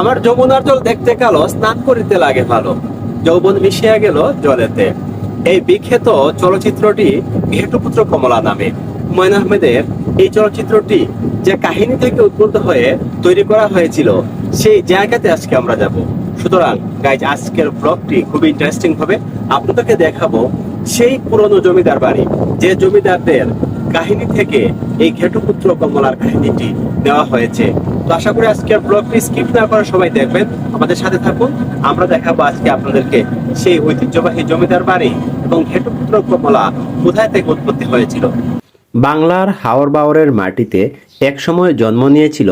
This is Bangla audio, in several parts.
আমার যমুনার জল দেখতে কালো, স্নান করিতে লাগে ভালো। যৌবন মিশিয়া গেল জলেতে। এই বিখ্যাত চলচ্চিত্রটি ঘেটুপুত্র কমলা নামে। হুমায়ুন আহমেদের এই চলচ্চিত্রটি যে কাহিনী থেকে উদ্বুদ্ধ হয়ে তৈরি করা হয়েছিল, সেই জায়গাতে আজকে আমরা যাব। সুতরাং গাইজ আজকের ব্লগটি খুবই ইন্টারেস্টিং হবে। আপনাদেরকে দেখাবো সেই পুরনো জমিদার বাড়ি, যে জমিদারদের কাহিনী থেকে এই ঘেটুপুত্র কমলার কাহিনীটি নেওয়া হয়েছে। তো আশা করি আজকের ব্লগটি স্কিপ না করে সবাই দেখবেন। আমাদের সাথে থাকুন। আমরা দেখাবো আজকে আপনাদেরকে সেই ঐতিহ্যবাহী জমিদার বাড়ি এবং ঘেটুপুত্র কমলা কোথায় থেকে উৎপত্তি হয়েছিল। বাংলার হাওর বাওরের মাটিতে একসময় জন্ম নিয়েছিল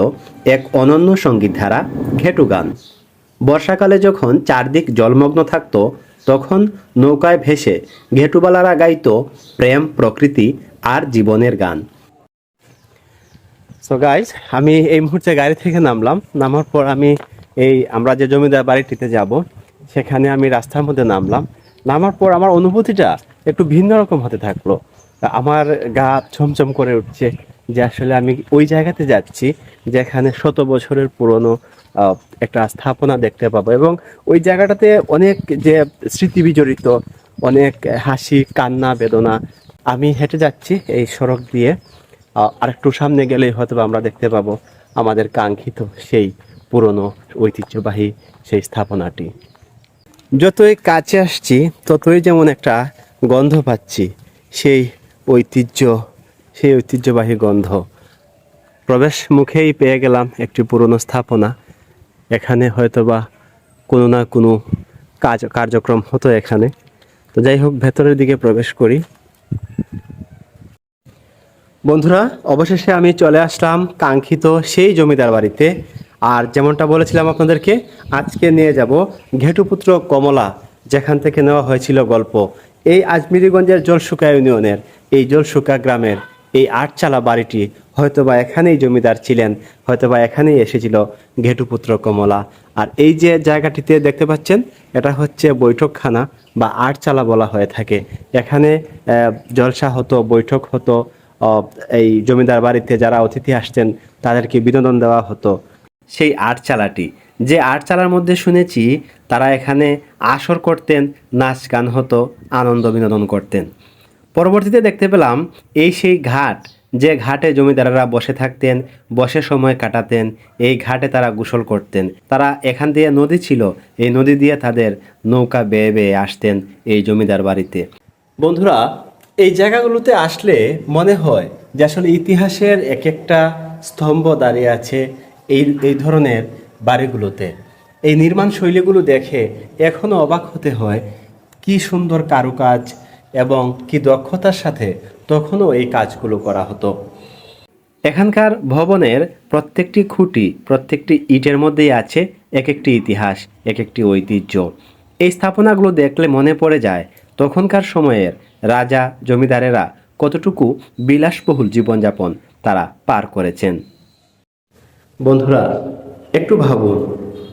এক অনন্য সংগীত ধারা ঘেটু গান। বর্ষাকালে যখন চারদিক জলমগ্ন থাকত, তখন নৌকায় ভেসে ঘেটুবালারা গাইত প্রেম, প্রকৃতি আর জীবনের গান। সো গাইজ আমি এই মুহূর্তে গাড়ি থেকে নামলাম। নামার পর আমি এই আমরা যে জমিদার বাড়িটিতে যাব, সেখানে আমি রাস্তার মধ্যে নামলাম। নামার পর আমার অনুভূতিটা একটু ভিন্ন রকম হতে থাকল। আমার গা ছমছম করে উঠছে যে আসলে আমি ওই জায়গাতে যাচ্ছি, যেখানে শত বছরের পুরনো একটা স্থাপনা দেখতে পাবো এবং ওই জায়গাটাতে অনেক যে স্মৃতি বিজড়িত, অনেক হাসি, কান্না, বেদনা, আমি হেঁটে যাচ্ছি এই সড়ক দিয়ে। আরেকটু সামনে গেলেই হয়তো আমরা দেখতে পাবো আমাদের কাঙ্ক্ষিত সেই পুরনো ঐতিহ্যবাহী সেই স্থাপনাটি। যতই কাছে আসছি, ততই যেমন একটা গন্ধ পাচ্ছি, সেই ঐতিহ্য, সেই ঐতিহ্যবাহী গন্ধ। প্রবেশ মুখেই পেয়ে গেলাম একটি পুরনো স্থাপনা। এখানে হয়তোবা কোনো না কোনো কাজ কার্যক্রম হতো এখানে। তো যাই হোক, ভেতরের দিকে প্রবেশ করি। বন্ধুরা, অবশেষে আমি চলে আসলাম কাঙ্ক্ষিত সেই জমিদার বাড়িতে। আর যেমনটা বলেছিলাম আপনাদেরকে, আজকে নিয়ে যাব ঘেটুপুত্র কমলা, যেখান থেকে নেওয়া হয়েছিল গল্প। এই আজমিরিগঞ্জের জলসুকা ইউনিয়নের, এই জলসুকা গ্রামের এই আটচালা বাড়িটি হয়তোবা এখানেই জমিদার ছিলেন, হয়তোবা এখানেই এসেছিল ঘেটুপুত্র কমলা। আর এই যে জায়গাটিতে দেখতে পাচ্ছেন, এটা হচ্ছে বৈঠকখানা বা আটচালা বলা হয়ে থাকে। এখানে জলসা হতো, বৈঠক হতো এই জমিদার বাড়িতে যারা অতিথি আসতেন, তাদেরকে বিনোদন দেওয়া হতো। সেই আটচালাটি, যে আটচালার মধ্যে শুনেছি, তারা এখানে আসর করতেন, নাচ গান হতো, আনন্দ বিনোদন করতেন। পরবর্তীতে দেখতে পেলাম, এই সেই ঘাট, যে ঘাটে জমিদারেরা বসে থাকতেন, বসে সময় কাটাতেন, এই ঘাটে তারা গোসল করতেন। তারা এখান দিয়ে নদী ছিল, এই নদী দিয়ে তাদের নৌকা বেয়ে বেয়ে আসতেন এই জমিদার বাড়িতে। বন্ধুরা এই জায়গাগুলোতে আসলে মনে হয় যে আসলে ইতিহাসের এক একটা স্তম্ভ দাঁড়িয়ে আছে এই এই ধরনের বাড়িগুলোতে। এই নির্মাণ শৈলীগুলো দেখে এখনও অবাক হতে হয় কি সুন্দর কারুকাজ এবং কি দক্ষতার সাথে তখনও এই কাজগুলো করা হতো। এখানকার ভবনের প্রত্যেকটি খুঁটি, প্রত্যেকটি ইটের মধ্যেই আছে এক একটি ইতিহাস এক একটি ঐতিহ্য। এই স্থাপনাগুলো দেখলে মনে পড়ে যায় তখনকার সময়ের রাজা, জমিদারেরা কতটুকু বিলাসবহুল জীবনযাপন তারা পার করেছেন? বন্ধুরা, একটু ভাবুন,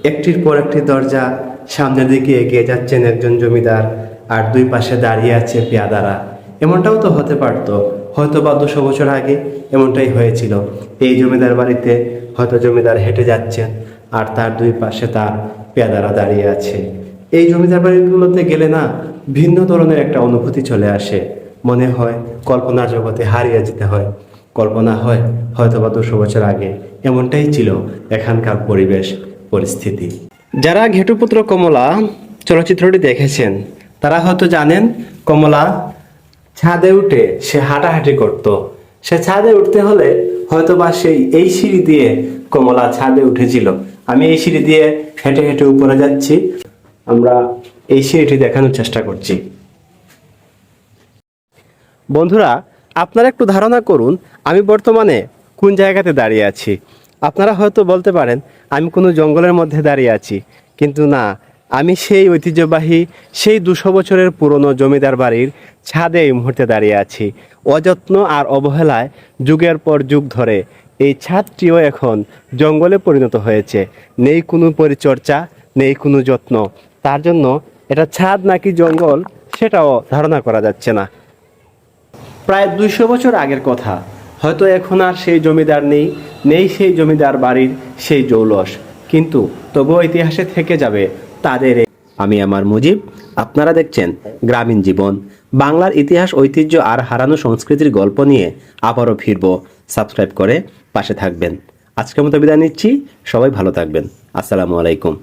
একটির পর একটি দরজা সামনের দিকে এগিয়ে যাচ্ছেন একজন জমিদার আর দুই পাশে দাঁড়িয়ে আছে পেয়াদারা। এমনটাও তো হতে পারতো হয়তো বা দুশো বছর আগে এমনটাই হয়েছিল। এই জমিদার বাড়িতে হয়তো জমিদার হেঁটে যাচ্ছেন আর তার দুই পাশে তার পেয়াদারা দাঁড়িয়ে আছে। এই জমিদার বাড়িগুলোতে গেলে না ভিন্ন ধরনের একটা অনুভূতি চলে আসে। মনে হয় কল্পনার জগতে হারিয়ে যেতে হয়। কল্পনা হয় হয়তো বা দুশো বছর আগে। এমনটাই ছিল এখানকার পরিবেশ, পরিস্থিতি। যারা ঘেটুপুত্র কমলা চলচ্চিত্রটি দেখেছেন, তারা হয়তো জানেন, কমলা ছাদে উঠে সে হাঁটাহাঁটি করত। সে ছাদে উঠতে হলে হয়তো বা সেই এই সিঁড়ি দিয়ে কমলা ছাদে উঠেছিল। আমি এই সিঁড়ি দিয়ে হেঁটে হেঁটে উপরে যাচ্ছি। আমরা এই সিঁড়িটি দেখানোর চেষ্টা করছি। বন্ধুরা, আপনারা একটু ধারণা করুন, আমি বর্তমানে কোন জায়গাতে দাঁড়িয়ে আছি। আপনারা হয়তো বলতে পারেন, আমি কোনো জঙ্গলের মধ্যে দাঁড়িয়ে আছি। কিন্তু না, আমি সেই ঐতিহ্যবাহী, সেই দুশো বছরের পুরনো জমিদার বাড়ির ছাদে এই মুহূর্তে দাঁড়িয়ে আছি। অযত্ন আর অবহেলায় যুগের পর যুগ ধরে এই ছাদটিও এখন জঙ্গলে পরিণত হয়েছে। নেই কোনো পরিচর্যা, নেই কোনো যত্ন। তার জন্য এটা ছাদ নাকি জঙ্গল সেটাও ধারণা করা যাচ্ছে না। প্রায় দুইশো বছর আগের কথা। হয়তো এখন আর সেই জমিদার নেই নেই সেই জমিদার বাড়ির সেই জৌলস। কিন্তু তবুও ইতিহাসে থেকে যাবে তাদের আমি আমার মুজিব, আপনারা দেখছেন গ্রামীণ জীবন। বাংলার ইতিহাস, ঐতিহ্য আর হারানো সংস্কৃতির গল্প নিয়ে আবারও ফিরব। সাবস্ক্রাইব করে পাশে থাকবেন। আজকের মতো বিদায় নিচ্ছি। সবাই ভালো থাকবেন। আসসালামু আলাইকুম।